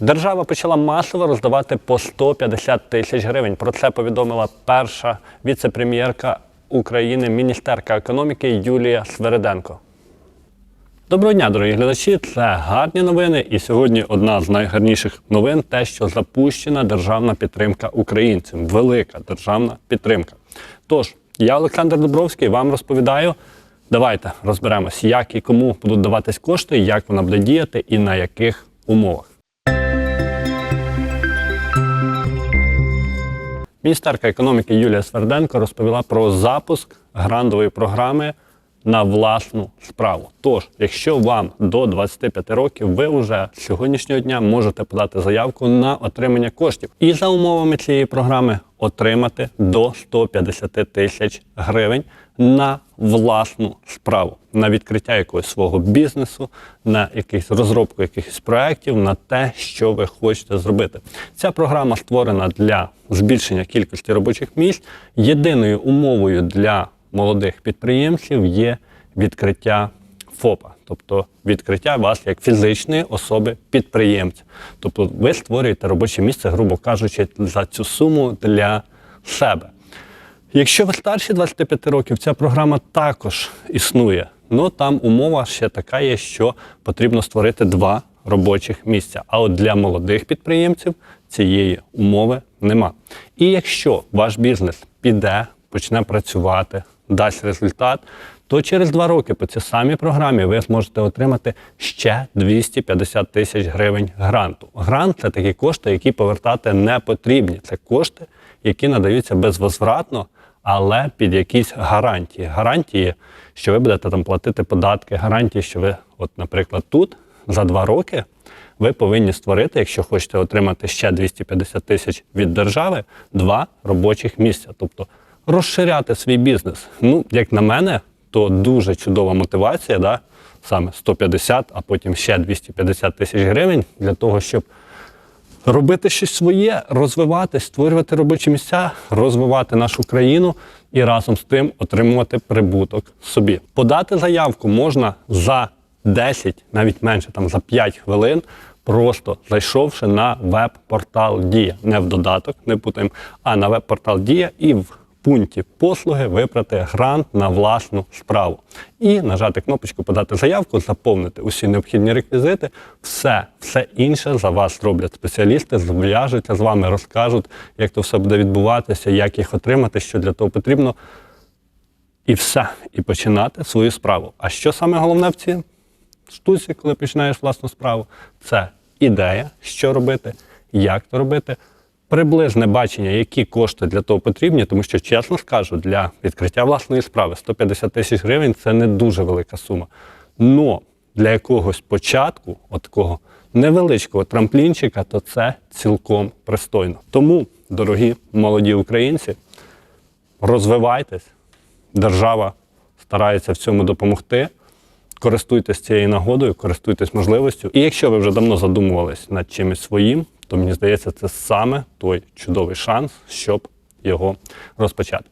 Держава почала масово роздавати по 150 тисяч гривень. Про це повідомила перша віце-прем'єрка України, міністерка економіки Юлія Свериденко. Доброго дня, дорогі глядачі. Це гарні новини. І сьогодні одна з найгарніших новин те, що запущена державна підтримка українцям. Велика державна підтримка. Тож, я Олександр Дубровський вам розповідаю. Давайте розберемось, як і кому будуть даватись кошти, як вона буде діяти і на яких умовах. Міністерка економіки Юлія Сверденко розповіла про запуск грантової програми на власну справу. Тож, якщо вам до 25 років, ви вже з сьогоднішнього дня можете подати заявку на отримання коштів. І за умовами цієї програми отримати до 150 тисяч гривень на власну справу, на відкриття якогось свого бізнесу, на якийсь розробку якихось проєктів, на те, що ви хочете зробити. Ця програма створена для збільшення кількості робочих місць. Єдиною умовою для молодих підприємців є відкриття ФОПа, тобто відкриття вас як фізичної особи підприємця. Тобто ви створюєте робоче місце, грубо кажучи, за цю суму для себе. Якщо ви старші 25 років, ця програма також існує. Ну там умова ще така є, що потрібно створити два робочих місця. А от для молодих підприємців цієї умови нема. І якщо ваш бізнес піде, почне працювати, дасть результат, то через два роки по цій самій програмі ви зможете отримати ще 250 тисяч гривень гранту. Грант це такі кошти, які повертати не потрібні. Це кошти, які надаються безвозвратно, але під якісь гарантії. Гарантії, що ви будете там платити податки, гарантії, що ви, от, наприклад, тут за два роки ви повинні створити, якщо хочете отримати ще 250 тисяч від держави, два робочих місця. Тобто розширяти свій бізнес. Ну, як на мене, то дуже чудова мотивація, да? саме 150, а потім ще 250 тисяч гривень для того, щоб робити щось своє, розвиватись, створювати робочі місця, розвивати нашу країну і разом з тим отримувати прибуток собі. Подати заявку можна за 10, навіть менше, там за 5 хвилин, просто зайшовши на веб-портал Дія. Не в додаток, не путаємо, а на веб-портал Дія і в пункті послуги вибрати грант на власну справу. І нажати кнопочку Подати заявку, заповнити усі необхідні реквізити. Все, все інше за вас роблять спеціалісти, зв'яжуться з вами, розкажуть, як то все буде відбуватися, як їх отримати, що для того потрібно. І все, і починати свою справу. А що саме головне в цій штуці, коли починаєш власну справу? Це ідея, що робити, як то робити, приблизне бачення, які кошти для того потрібні, тому що, чесно скажу, для відкриття власної справи 150 тисяч гривень це не дуже велика сума. Но для якогось початку, от такого невеличкого трамплінчика, то це цілком пристойно. Тому, дорогі молоді українці, розвивайтесь, держава старається в цьому допомогти. Користуйтесь цією нагодою, користуйтесь можливістю. І якщо ви вже давно задумувались над чимось своїм, то мені здається, це саме той чудовий шанс, щоб його розпочати.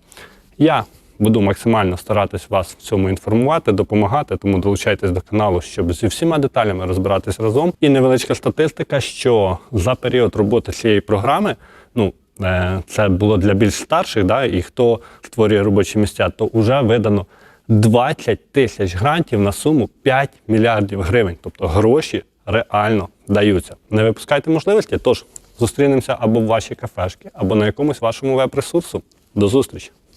Я буду максимально старатись вас в цьому інформувати, допомагати, тому долучайтесь до каналу, щоб зі всіма деталями розбиратись разом. І невеличка статистика, що за період роботи цієї програми, ну е, це було для більш старших, да, і хто створює робочі місця, то вже видано 20 тисяч грантів на суму 5 мільярдів гривень. Тобто гроші реально даються. Не випускайте можливості, тож зустрінемося або в вашій кафешці, або на якомусь вашому веб-ресурсу. До зустрічі!